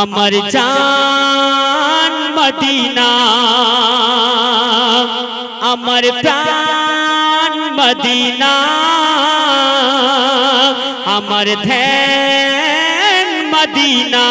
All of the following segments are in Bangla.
আমার জান মদিনা আমার প্রাণ মদিনা আমার ধ্যান মদিনা।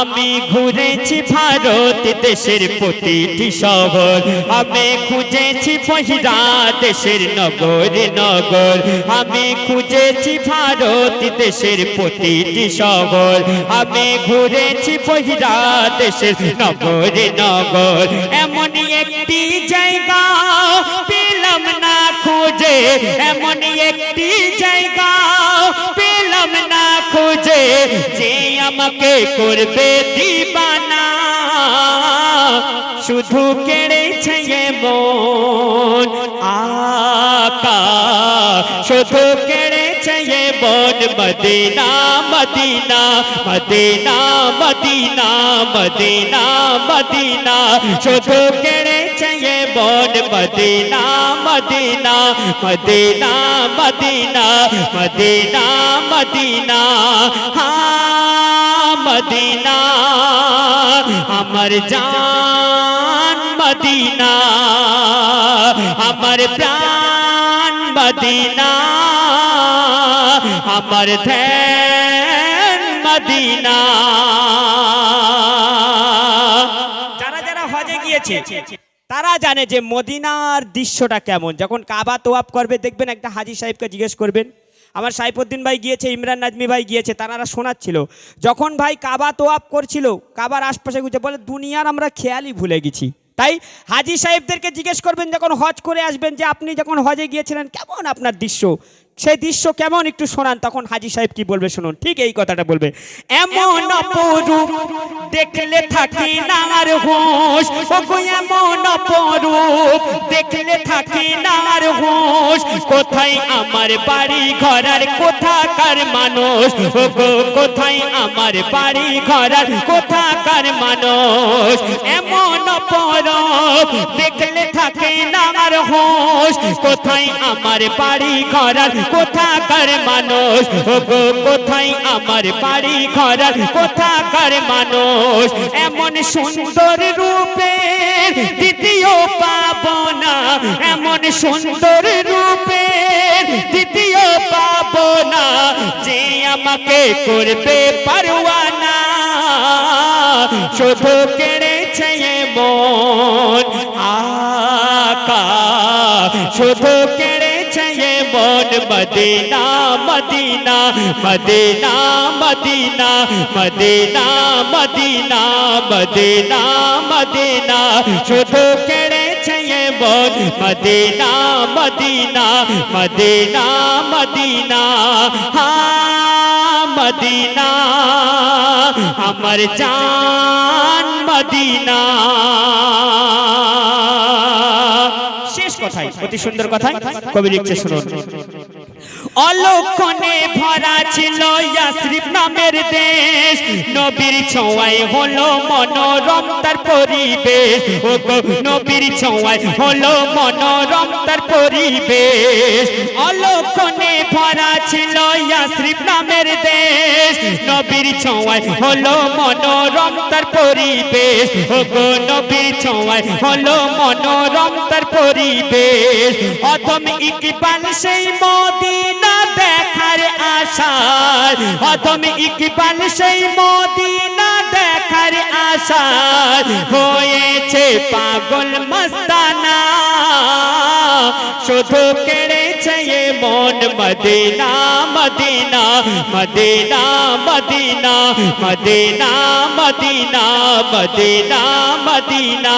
আমি ঘুরেছি ভারত, দেশের প্রতিটি শহর। আমি খুঁজেছি বহিরা দেশের নগর নগর। আমি খুঁজেছি ভারত, দেশের প্রতিটি শহর। আমি ঘুরেছি বহিরা দেশের নগর নগর। এমনই একটি জায়গা পেলাম না খুঁজে। এমনই একটি জায়গা যে আমাকে করবে দিবানা শুধু কেড়েছে মন আকা শুধু चाहिए बोल Medina Medina Medina Medina Medina Medina. शुद्ध केड़े चाहिए बोल Medina Medina Medina Medina Medina Medina. हाँ मदीना, अमर जान मदीना। अमर प्यार মদিনা। আমার ধ্যান মদিনা। যারা যারা হজে গিয়েছে, তারা জানে যে মদিনার দৃশ্যটা কেমন। যখন কাবা তোয়াপ করবে, দেখবেন একটা হাজি সাহেবকে জিজ্ঞেস করবেন, আমার সাইফুদ্দিন ভাই গিয়েছে, ইমরান নাজমি ভাই গিয়েছে? তারা শোনাচ্ছিল। যখন ভাই কাবা তোয়াপ করছিল, কাবার আশপাশে গুছে বলে, দুনিয়ার আমরা খেয়ালই ভুলে গেছি। তাই হাজি সাহেবদেরকে জিজ্ঞেস করবেন যখন হজ করে আসবেন যে আপনি যখন হজে গিয়েছিলেন, কেমন আপনার দৃশ্য? সেই দৃশ্য কেমন একটু শোনান তখন হাজি সাহেব কি বলবে শুনুন। ঠিক এই কথাটা বলবে। এমন অপরূপ দেখলে থাকি না আর হোশ। ওগো এমন অপরূপ দেখলে থাকি না আর হোশ। কোথায় আমার বাড়ি ঘর আর কোথাকার মানুষ? ওগো কোথায় আমার বাড়ি ঘর আর কোথাকার মানুষ? এমন অপরূপ দেখলে থাকে না আর হোশ। কোথায় আমার বাড়ি ঘর আর কোথাকার মানুষ? কোথায় আমার বাড়ি ঘর? কোথাকার মানুষ? এমন সুন্দর রূপে দ্বিতীয় পাব না এমন সুন্দর রূপে দ্বিতীয় পাব না যে আমাকে করবে পারওয়ানা শুধু কেড়েছে মন। আকা শুধু কেড়েছে মন Medina Medina Medina Medina Medina Medina Medina Medina শুধু কেড়েছে মন মদিনা মদিনা মদিনা মদিনা হ্যাঁ মদিনা আমার জান মদিনা কথাই অতি সুন্দর কথাই কবি লিখছে শুনুন। অলক্ষণে ভরা ছিল ইয়াসরিফ নামের দেশ। নবীর ছোঁয়ায় হলো মনোরম তার পরিবেশ। ও নবীর ছোঁয়ায় হলো মনোরম তার পরিবেশ। অলক্ষণে ভরা ছিল ইয়াসরিফ নামের দেশ। নবীর ছোঁয়ায় হলো মনোরম তার পরিবেশ। ও গো নবীর ছোঁয়ায় হলো মনোরম তার পরিবেশ। অথম ইকবাল সেই মদিনা দেখার আশায়। অথম ইকবাল সেই মদিনা দেখার আশায়। হয়েছে পাগল মস্তানা। শুধু মন Medina Medina Medina Medina Medina Medina Medina Medina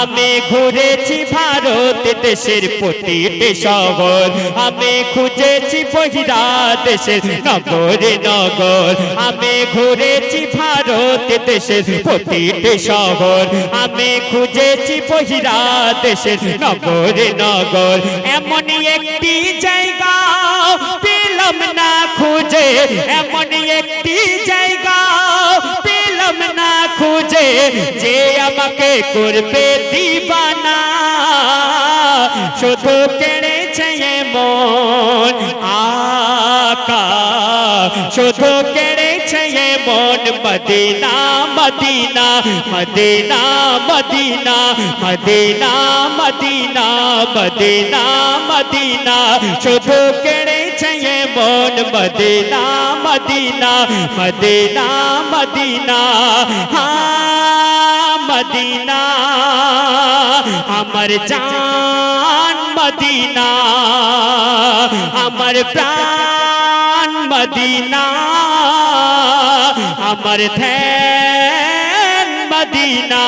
আমি ঘুরেছি ভারত দেশের প্রতিটি শহর। আমি খুঁজেছি বহিরা দেশের নগর নগর। আমি ঘুরেছি ভারত দেশের প্রতিটি শহর। আমি খুঁজেছি বহিরা দেশের নগর নগর। এমনই একটি জায়গা পেলাম না খুঁজে এমনই একটি জায়গা পেলাম না খুঁজে, যে আমাকে করবে দিবানা। শুধু কেড়েছে মন আকা, শুধু কেড়েছে মন Medina Medina Medina Medina Medina Medina Medina Medina. শুধু কেড়েছে এ মন মদিনা মদিনা মদিনা মদিনা হ্যাঁ মদিনা আমার জান মদিনা আমার প্রাণ মদিনা আমার ধ্যান মদিনা